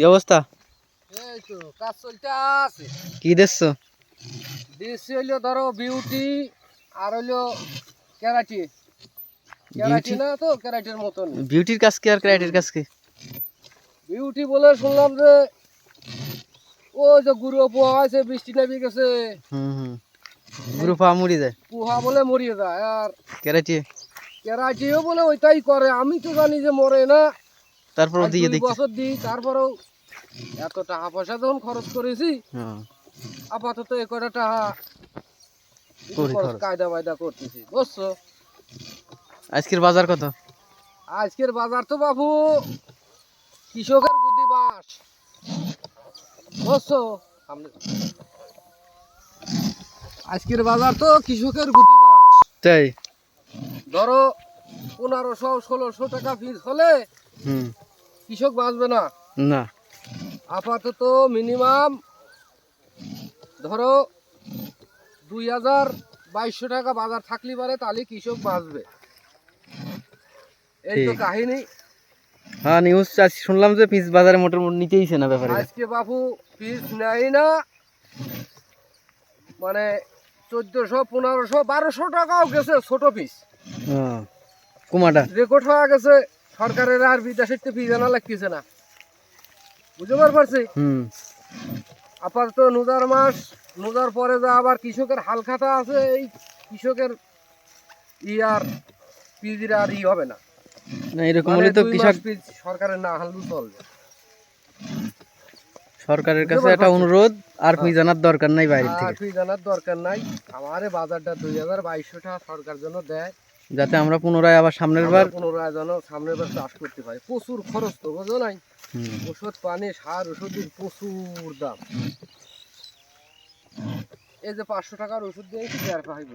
কি অবস্থা? এই তো কাজ চলতে আছে। কি দেখছ? দিচ্ছি হইল ধরো বিউটি আর হইল ক্যারাটি। ক্যারাটি না তো ক্যারাটির মতন। বিউটির কাজ কি আর ক্রাইটের কাজ কি? বিউটি বলে শুনলাম যে ও যে গুরু পোহা হয়েছে বৃষ্টি নেমে গেছে। হুম হুম। গুরু পা মুড়ি যায়। পোহা বলে মরিয়ে যায় আর কেরাটি ক্যারাটিও বলে ওইটাই করে। আমি তো জানি যে মরে না। তারপর দিয়ে দেখছি। বছর দিই তারপরেও এত টাকা পয়সা যখন খরচ করেছি হ্যাঁ। আপাতত এ কটা টাকা। কায়দা বায়দা করতেছি বুঝছ? আজকের বাজার কত? আজকের বাজার তো বাবু কৃষকের বুদ্ধি বাস বুঝছ? আজকের বাজার তো কৃষকের বুদ্ধি বাস। তাই? ধরো পনেরোশো ষোলোশো টাকা ফিস হলে হুম। কৃষক বাঁচবে না। না। আপাতত মিনিমাম ধরো দুই হাজার বাইশশো টাকা বাজার থাকলে পারে তাহলে কৃষক বাঁচবে। এই তো। কাহিনী। হ্যাঁ নিউজ শুনলাম যে পিস বাজারে মোটর নিতেইছে না ব্যাপারে। আজকে বাবু পিস নেয় না। মানে চোদ্দশো পনেরোশো বারোশো টাকাও গেছে ছোট পিস। হ্যাঁ কুমাটা। রেকর্ড হয়ে গেছে। সরকারের আর বিদেশের তো ফি জানা লাগতেছে না। বুঝতে পারছি? আপাতত নোজার মাস নোজার পরে যা আবার কৃষকের হাল খাতা আছে এই কৃষকের ই আর পিজির আর ই হবে না। না এরকম মানে হলে তো কৃষক সরকারের না হালু চলবে। সরকারের কাছে একটা অনুরোধ আর হ্যাঁ। জানার দরকার নাই বাইরে আর থেকে। ফি জানার দরকার নাই। আমারে বাজারটা দুই হাজার বাইশশো টাকা সরকার জন্য দেয়। যাতে আমরা পুনরায় আবার সামনের বার পুনরায় যেন সামনের বার চাষ করতে পারি। প্রচুর খরচ তো বোঝো নাই? ওষুধ পানি সার ওষুধের প্রচুর দাম। এই যে পাঁচশো টাকার ওষুধ দিয়েছি দেড় পাইব